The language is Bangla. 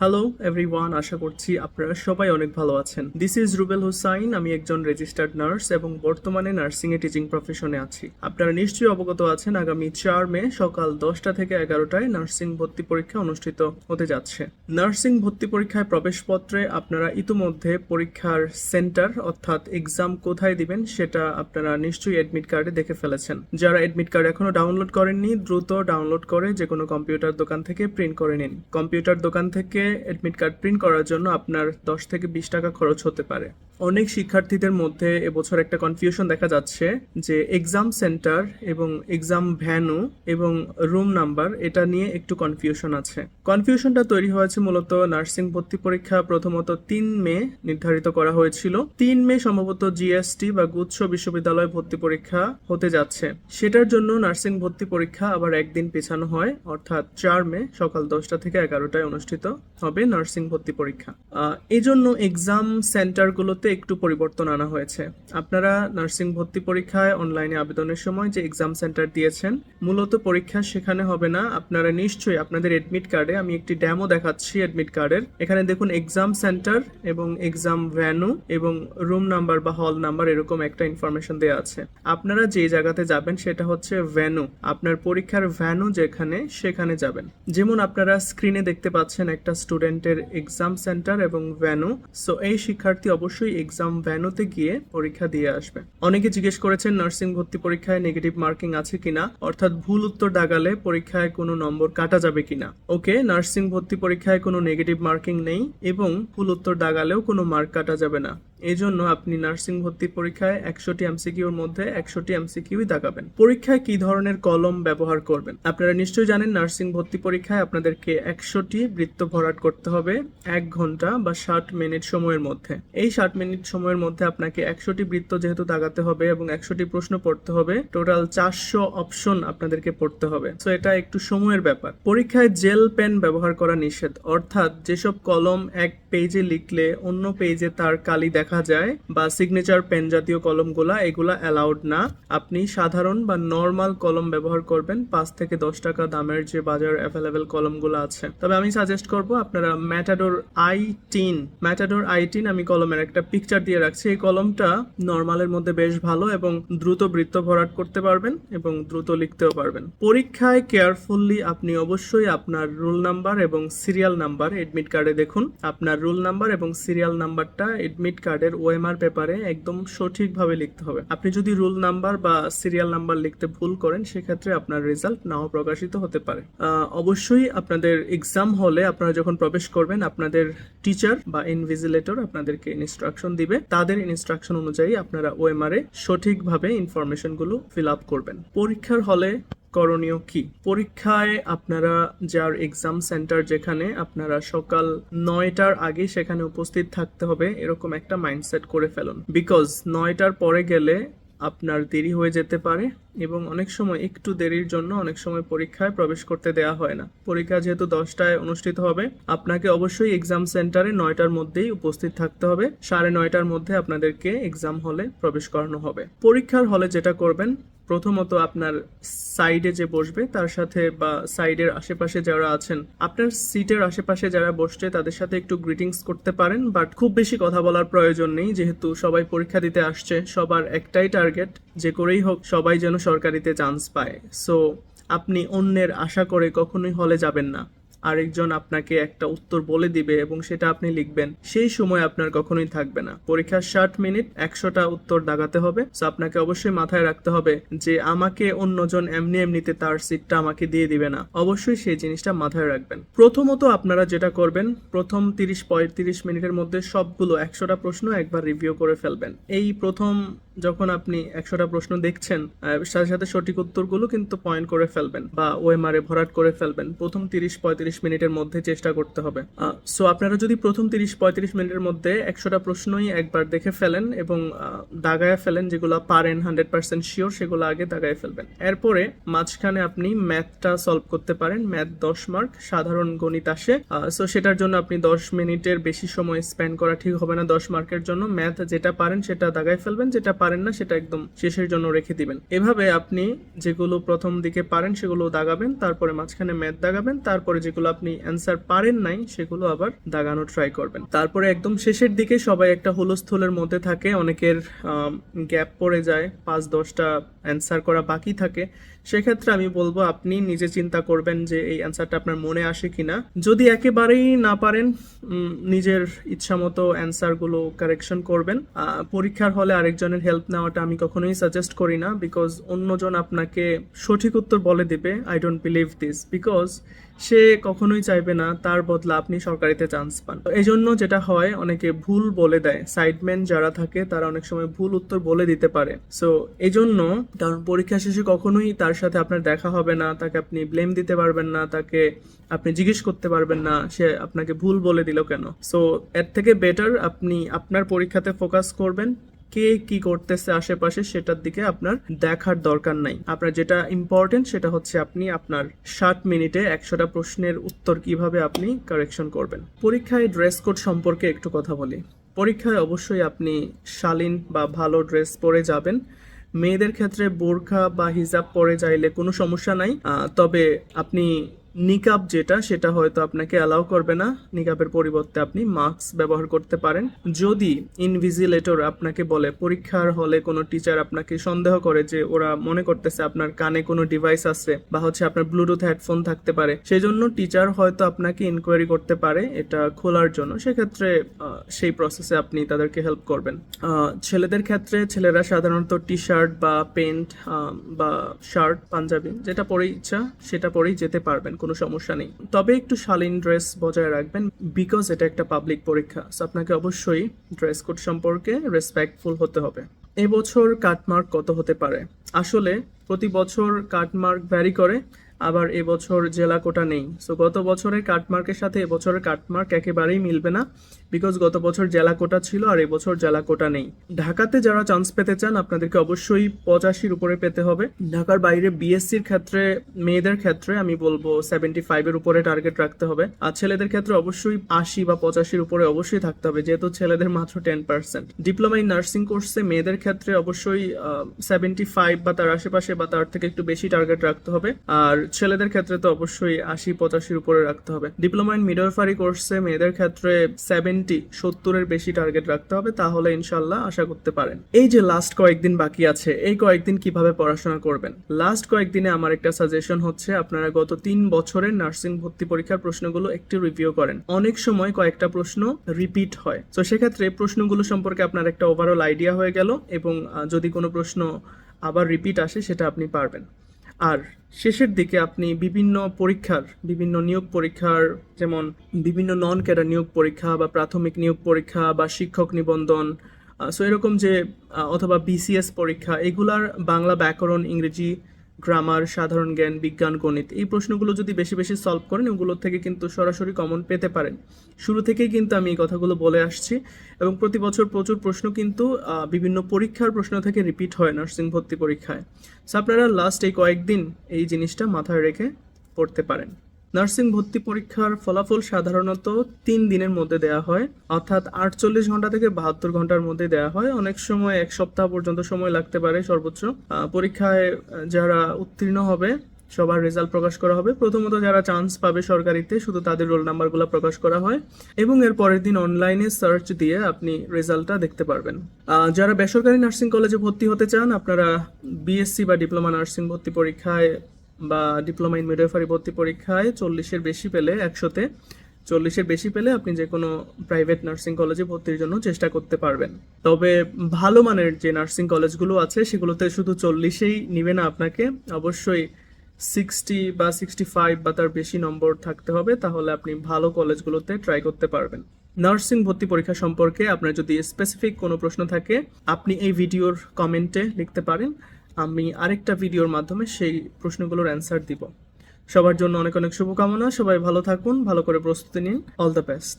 হ্যালো এভরিওয়ান আশা করছি আপনারা সবাই অনেক ভালো আছেন। দিস ইজ রুবেল হুসাইন আমি একজন রেজিস্টার্ড নার্স এবং বর্তমানে নার্সিং এ টিচিং প্রফেশনে আছি। আপনারা নিশ্চয়ই অবগত আছেন, আগামী চার মে সকাল দশটা থেকে এগারোটায় নার্সিং ভর্তি পরীক্ষা অনুষ্ঠিত হতে যাচ্ছে। নার্সিং ভর্তি পরীক্ষায় প্রবেশপত্রে আপনারা ইতিমধ্যে পরীক্ষার সেন্টার অর্থাৎ এক্সাম কোথায় দিবেন সেটা আপনারা নিশ্চয়ই অ্যাডমিট কার্ডে দেখে ফেলেছেন। যারা অ্যাডমিট কার্ড এখনও ডাউনলোড করেননি, দ্রুত ডাউনলোড করে যে কোনো কম্পিউটার দোকান থেকে প্রিন্ট করে নিন। কম্পিউটার দোকান থেকে অ্যাডমিট কার্ড প্রিন্ট করার জন্য আপনার দশ থেকে বিশ টাকা খরচ হতে পারে। অনেক শিক্ষার্থীদের মধ্যে এবছর একটা কনফিউশন দেখা যাচ্ছে যে এক্সাম সেন্টার এবং এক্সাম ভ্যানু এবং রুম নাম্বার এটা নিয়ে একটু কনফিউশন আছে। কনফিউশনটা তৈরি হয়েছে মূলত নার্সিং ভর্তি পরীক্ষা প্রথমত তিন মে নির্ধারিত করা হয়েছিল। তিন মে সম্ভবত জিএসটি বা গুচ্ছ বিশ্ববিদ্যালয় ভর্তি পরীক্ষা হতে যাচ্ছে। সেটার জন্য নার্সিং ভর্তি পরীক্ষা আবার একদিন পেছানো হয়, অর্থাৎ চার মে সকাল দশটা থেকে এগারোটায় অনুষ্ঠিত। হবে নার্সিং ভর্তি পরীক্ষা। এই জন্য এক্সাম সেন্টারগুলোতে একটু পরিবর্তন আনা হয়েছে। আপনারা নার্সিং ভর্তি পরীক্ষায় অনলাইনে আবেদনের সময় যে এক্সাম সেন্টার দিয়েছেন, মূলত পরীক্ষা সেখানে হবে না। আপনারা নিশ্চয়ই আপনাদের এডমিট কার্ডে আমি একটি ড্যামো দেখাচ্ছি এডমিট কার্ডের এখানে দেখুন এক্সাম সেন্টার এবং এক্সাম ভ্যানু এবং রুম নাম্বার বা হল নাম্বার এরকম একটা ইনফরমেশন দেওয়া আছে। আপনারা যে জায়গাতে যাবেন সেটা হচ্ছে ভ্যানু আপনার পরীক্ষার ভ্যানু যেখানে, সেখানে যাবেন। যেমন আপনারা স্ক্রিনে দেখতে পাচ্ছেন একটা স্টুডেন্টের এক্সাম সেন্টার এবং ভ্যানু সো এই শিক্ষার্থী অবশ্যই এক্সাম ভ্যানুতে গিয়ে পরীক্ষা দিয়ে আসবে। অনেকে জিজ্ঞেস করেছেন, নার্সিং ভর্তি পরীক্ষায় নেগেটিভ মার্কিং আছে কিনা? অর্থাৎ ভুল উত্তর ডাগালে পরীক্ষায় কোনো নম্বর কাটা যাবে কিনা? ওকে নার্সিং ভর্তি পরীক্ষায় কোনো নেগেটিভ মার্কিং নেই এবং ভুল উত্তর ডাগালেও কোনো মার্ক কাটা যাবে না। এই জন্য আপনি নার্সিং ভর্তি পরীক্ষায় একশোটি এমসিকিউর মধ্যে একশোটি এমসিকিউই দাগাবেন পরীক্ষায় কি ধরনের কলম ব্যবহার করবেন? আপনারা নিশ্চয়ই জানেন নার্সিং ভর্তি পরীক্ষায় আপনাদেরকে একশোটি বৃত্ত ভরাট করতে হবে এক ঘণ্টা বা ষাট মিনিট সময়ের মধ্যে। এই ষাট মিনিট সময়ের মধ্যে আপনাকে একশোটি বৃত্ত যেহেতু দাগাতে হবে এবং একশোটি প্রশ্ন পড়তে হবে, টোটাল চারশো অপশন আপনাদেরকে পড়তে হবে। তো এটা একটু সময়ের ব্যাপার। পরীক্ষায় জেল পেন ব্যবহার করা নিষেধ। অর্থাৎ যেসব কলম এক পেজে লিখলে অন্য পেজে তার কালি দেখা যায় বা সিগনেচার পেন জাতীয় কলমগুলা, এগুলা অ্যালাউড না। আপনি সাধারণ বা নর্মাল কলম ব্যবহার করবেন, পাঁচ থেকে দশ টাকা দামের যে বাজার অ্যাভেলেবেল কলমগুলো আছে। তবে আমি সাজেস্ট করব, আপনারা Matador I teen Matador I teen আমি কলমের একটা পিকচার দিয়ে রাখছি। এই কলমটা নর্মালের মধ্যে বেশ ভালো এবং দ্রুত বৃত্ত ভরাট করতে পারবেন এবং দ্রুত লিখতেও পারবেন। পরীক্ষায় কেয়ারফুললি আপনি অবশ্যই আপনার রোল নাম্বার এবং সিরিয়াল নাম্বার এডমিট কার্ডে দেখুন। আপনার রোল নাম্বার এবং সিরিয়াল নাম্বারটা এডমিট কার্ডের ওএমআর পেপারে একদম সঠিকভাবে লিখতে হবে। আপনি যদি রোল নাম্বার বা সিরিয়াল নাম্বার লিখতে ভুল করেন, সেক্ষেত্রে আপনার রেজাল্ট নাও প্রকাশিত হতে পারে। অবশ্যই আপনাদের এক্সাম হলে আপনারা যখন প্রবেশ করবেন, আপনাদের টিচার বা ইনভিজিলেটর আপনাদেরকে ইনস্ট্রাকশন দিবে। তাদের ইনস্ট্রাকশন অনুযায়ী আপনারা ওএমআর এ সঠিকভাবে ইনফরমেশনগুলো ফিল আপ করবেন। পরীক্ষার হলে করণীয় কি? পরীক্ষায় আপনারা যার এক্সাম সেন্টার যেখানে, আপনারা সকাল নয়টার আগে সেখানে উপস্থিত থাকতে হবে, এরকম একটা মাইন্ডসেট করে ফেলুন। বিকজ নয়টার পরে গেলে আপনার দেরি হয়ে যেতে পারে এবং অনেক সময় একটু দেরির জন্য অনেক সময় পরীক্ষায় প্রবেশ করতে দেওয়া হয় না। পরীক্ষা যেহেতু দশটায় অনুষ্ঠিত হবে, আপনাকে অবশ্যই এক্সাম সেন্টারে নয়টার মধ্যেই উপস্থিত থাকতে হবে। সাড়ে নয়টার মধ্যে আপনাদেরকে এক্সাম হলে প্রবেশ করানো হবে। পরীক্ষার হলে যেটা করবেন প্রথমত আপনার সাইডে যে বসবে, তার সাথে বা সাইডের আশেপাশে যারা আছেন, আপনার সিটের আশেপাশে যারা বসছে, তাদের সাথে একটু গ্রিটিংস করতে পারেন বাট খুব বেশি কথা বলার প্রয়োজন নেই, যেহেতু সবাই পরীক্ষা দিতে আসছে, সবার একটাই টার্গেট যে করেই হোক, সবাই যেন সরকারিতে চান্স পায়। সো আপনি অন্যের আশা করে কখনোই হলে যাবেন না। আরেকজন আপনাকে একটা উত্তর বলে দিবে এবং সেটা আপনি লিখবেন। সেই সময় আপনার কখনোই থাকবে না। পরীক্ষার ষাট মিনিট, একশোটা উত্তর দাগাতে হবে। তো আপনাকে অবশ্যই মাথায় রাখতে হবে যে আমাকে অন্যজন এমনি এমনিতে তার সিটটা আমাকে দিয়ে দিবে না। অবশ্যই সেই জিনিসটা মাথায় রাখবেন। প্রথমত আপনারা যেটা করবেন, প্রথম তিরিশ পঁয়ত্রিশ মিনিটের মধ্যে সবগুলো একশোটা প্রশ্ন একবার রিভিউ করে ফেলবেন। এই প্রথম যখন আপনি একশোটা প্রশ্ন দেখছেন সাথে সাথে সঠিক উত্তরগুলো কিন্তু পয়েন্ট করে ফেলবেন বা ওএমআরে ভরাট করে ফেলবেন। প্রথম তিরিশ পঁয়ত্রিশ মিনিটের মধ্যে চেষ্টা করতে হবে। সো আপনারা যদি প্রথম তিরিশ পঁয়ত্রিশ মিনিটের মধ্যে একশোটা প্রশ্নই একবার দেখে ফেলেন এবং দাগায় ফেলেন যেগুলো পারেন হান্ড্রেড পার্সেন্ট শিওর, সেগুলো আগে দাগায় ফেলবেন। এরপরে মাঝখানে আপনি ম্যাথটা সলভ করতে পারেন। ম্যাথ দশ মার্ক, সাধারণ গণিত আসে। সো সেটার জন্য আপনি দশ মিনিটের বেশি সময় স্পেন্ড করা ঠিক হবে না দশ মার্কের জন্য। ম্যাথ যেটা পারেন সেটা দাগায় ফেলবেন, যেটা পারেন না, সেটা একদম শেষের জন্য রেখে দিবেন। এভাবে আপনি যেগুলো প্রথম দিকে পারেন, সেগুলো দাগাবেন, তারপরে মাঝখানে ম্যাথ দাগাবেন, তারপরে যেগুলো আপনি অ্যান্সার পারেন নাই, সেগুলো আবার দাগানো ট্রাই করবেন। তারপরে একদম শেষের দিকে সবাই একটা হুলস্থুলের মধ্যে থাকে, অনেকের গ্যাপ পড়ে যায়, পাঁচ, দশটা অ্যান্সার করা বাকি থাকে, সেক্ষেত্রে আমি বলব আপনি নিজে চিন্তা করবেন যে এই অ্যান্সারটা আপনার মনে আসে কি না যদি একেবারেই না পারেন নিজের ইচ্ছা মতো অ্যান্সারগুলো কারেকশন করবেন। পরীক্ষার হলে আরেকজনের হেল্প নেওয়াটা আমি কখনোই সাজেস্ট করি না বিকজ অন্যজন আপনাকে সঠিক উত্তর বলে দেবে I don't believe this because সে কখনোই চাইবে না তার বদলা আপনি সরকারিতে চান্স পান। এই জন্য যেটা হয়, অনেকে ভুল বলে দেয়। সাইডম্যান যারা থাকে, তারা অনেক সময় ভুল উত্তর বলে দিতে পারে। সো এই জন্য কারণ পরীক্ষা শেষে কখনোই তার সাথে আপনার দেখা হবে না, তাকে আপনি ব্লেম দিতে পারবেন না, তাকে আপনি জিজ্ঞেস করতে পারবেন না, সে আপনাকে ভুল বলে দিল কেন? সো এর থেকে বেটার আপনি আপনার পরীক্ষাতে ফোকাস করবেন। কে কি করতেছে আশেপাশে সেটার দিকে আপনার দেখার দরকার নাই। আপনার যেটা ইম্পর্টেন্ট সেটা হচ্ছে আপনি আপনার ষাট মিনিটে একশোটা প্রশ্নের উত্তর কীভাবে আপনি কারেকশন করবেন। পরীক্ষায় ড্রেস কোড সম্পর্কে একটু কথা বলি। পরীক্ষায় অবশ্যই আপনি শালীন বা ভালো ড্রেস পরে যাবেন। মেয়েদের ক্ষেত্রে বোরখা বা হিজাব পরে যাইলে কোনো সমস্যা নাই। তবে আপনি নিকাব যেটা, সেটা হয়তো আপনাকে অ্যালাউ করবে না। নিকাবের পরিবর্তে আপনি মাস্ক ব্যবহার করতে পারেন। যদি ইনভিজিলেটর আপনাকে বলে, পরীক্ষার হলে কোনো টিচার আপনাকে সন্দেহ করে যে ওরা মনে করতেছে আপনার কানে কোনো ডিভাইস আছে বা হচ্ছে আপনার ব্লুটুথ হেডফোন থাকতে পারে সেই জন্য টিচার হয়তো আপনাকে ইনকোয়ারি করতে পারে এটা খোলার জন্য। সেক্ষেত্রে সেই প্রসেসে আপনি তাদেরকে হেল্প করবেন। ছেলেদের ক্ষেত্রে ছেলেরা সাধারণত টি শার্ট বা প্যান্ট বা শার্ট পাঞ্জাবি, যেটা পরে ইচ্ছা, সেটা পরেই যেতে পারবেন। কোনো সমস্যা নেই। তবে একটু শালীন ড্রেস বজায় রাখবেন বিকজ এটা একটা পাবলিক পরীক্ষা। সো আপনাকে অবশ্যই ড্রেস কোড সম্পর্কে রেসপেক্টফুল হতে হবে। এবছর কাটমার্ক কত হতে পারে? আসলে প্রতি বছর কাটমার্ক ভ্যারি করে। আবার এবছর জেলা কোটা নেই। সো গত বছরের কাটমার্কের সাথে এবছরের কাটমার্ক একেবারেই মিলবে না বিকজ গত বছর জেলা কোটা ছিল আর এবছর জেলা কোটা নেই। ঢাকাতে যারা চান্স পেতে চান, আপনাদেরকে অবশ্যই পঁচাশির উপরে পেতে হবে। ঢাকার বাইরে বিএসসির ক্ষেত্রে, মেয়েদের ক্ষেত্রে আমি বলব সেভেন্টি ফাইভের উপরে টার্গেট রাখতে হবে। আর ছেলেদের ক্ষেত্রে অবশ্যই আশি বা পঁচাশির উপরে অবশ্যই থাকতে হবে, যেহেতু ছেলেদের মাত্র ten percent diploma in nursing কোর্সে মেয়েদের ক্ষেত্রে অবশ্যই সেভেন্টি ফাইভ বা তার আশেপাশে বা তার থেকে একটু বেশি টার্গেট রাখতে হবে। আর ছেলেদের ক্ষেত্রে তো অবশ্যই আশি, পঁচাশির উপরে রাখতে হবে। ডিপ্লোমা ইন মিডওয়াইফারি কোর্সে মেয়েদের ক্ষেত্রে সেভেন্টি সত্তরের বেশি টার্গেট রাখতে হবে, তাহলে ইনশাল্লাহ আশা করতে পারেন। এই যে লাস্ট কয়েকদিন বাকি আছে, এই কয়েকদিন কীভাবে পড়াশোনা করবেন? লাস্ট কয়েকদিনে আমার একটা সাজেশন হচ্ছে, আপনারা গত তিন বছরের নার্সিং ভর্তি পরীক্ষার প্রশ্নগুলো একটু রিভিউ করেন। অনেক সময় কয়েকটা প্রশ্ন রিপিট হয়। তো সেক্ষেত্রে প্রশ্নগুলো সম্পর্কে আপনার একটা ওভারঅল আইডিয়া হয়ে গেল এবং যদি কোনো প্রশ্ন আবার রিপিট আসে, সেটা আপনি পারবেন। আর শেষের দিকে আপনি বিভিন্ন পরীক্ষার, বিভিন্ন নিয়োগ পরীক্ষার, যেমন বিভিন্ন নন ক্যাডার নিয়োগ পরীক্ষা বা প্রাথমিক নিয়োগ পরীক্ষা বা শিক্ষক নিবন্ধন সো এরকম যে অথবা বিসিএস পরীক্ষা, এগুলার বাংলা ব্যাকরণ ইংরেজি গ্রামার সাধারণ জ্ঞান, বিজ্ঞান, গণিত, এই প্রশ্নগুলো যদি বেশি বেশি সলভ করেন ওগুলো থেকে কিন্তু সরাসরি কমন পেতে পারেন। শুরু থেকেই কিন্তু আমি এই কথাগুলো বলে আসছি এবং প্রতি বছর প্রচুর প্রশ্ন কিন্তু বিভিন্ন পরীক্ষার প্রশ্ন থেকে রিপিট হয় নার্সিং ভর্তি পরীক্ষায়। আপনারা লাস্ট এই কয়েকদিন এই জিনিসটা মাথায় রেখে পড়তে পারেন। নার্সিং ভর্তি পরীক্ষার ফলাফল সাধারণত তিন দিনের মধ্যে দেওয়া হয়, অর্থাৎ আটচল্লিশ ঘণ্টা থেকে বাহাত্তর ঘণ্টার মধ্যে দেওয়া হয়। অনেক সময় এক সপ্তাহ পর্যন্ত সময় লাগতে পারে সর্বোচ্চ। পরীক্ষায় যারা উত্তীর্ণ হবে, সবার রেজাল্ট প্রকাশ করা হবে। প্রথমত যারা চান্স পাবে সরকারিতে, শুধু তাদের রোল নাম্বারগুলো প্রকাশ করা হয় এবং এর পরের দিন অনলাইনে সার্চ দিয়ে আপনি রেজাল্টটা দেখতে পারবেন। যারা বেসরকারি নার্সিং কলেজে ভর্তি হতে চান, আপনারা বিএসসি বা ডিপ্লোমা নার্সিং ভর্তি পরীক্ষায় বা ডিপ্লোমা ইন মিডওয়াইফারি ভর্তি পরীক্ষায় চল্লিশের বেশি পেলে একশোতে। চল্লিশের বেশি পেলে আপনি যে কোনো প্রাইভেট নার্সিং কলেজে ভর্তির জন্য চেষ্টা করতে পারবেন। তবে ভালো মানের যে নার্সিং কলেজগুলো আছে, সেগুলোতে শুধু চল্লিশেই নিবে না আপনাকে। অবশ্যই সিক্সটি বা সিক্সটি ফাইভ বা তার বেশি নম্বর থাকতে হবে, তাহলে আপনি ভালো কলেজগুলোতে ট্রাই করতে পারবেন। নার্সিং ভর্তি পরীক্ষা সম্পর্কে আপনার যদি স্পেসিফিক কোনো প্রশ্ন থাকে, আপনি এই ভিডিওর কমেন্টে লিখতে পারেন। আমি আরেকটা ভিডিওর মাধ্যমে সেই প্রশ্নগুলোর অ্যান্সার দিব। সবার জন্য অনেক অনেক শুভকামনা, সবাই ভালো থাকুন, ভালো করে প্রস্তুতি নিন অল দ্য বেস্ট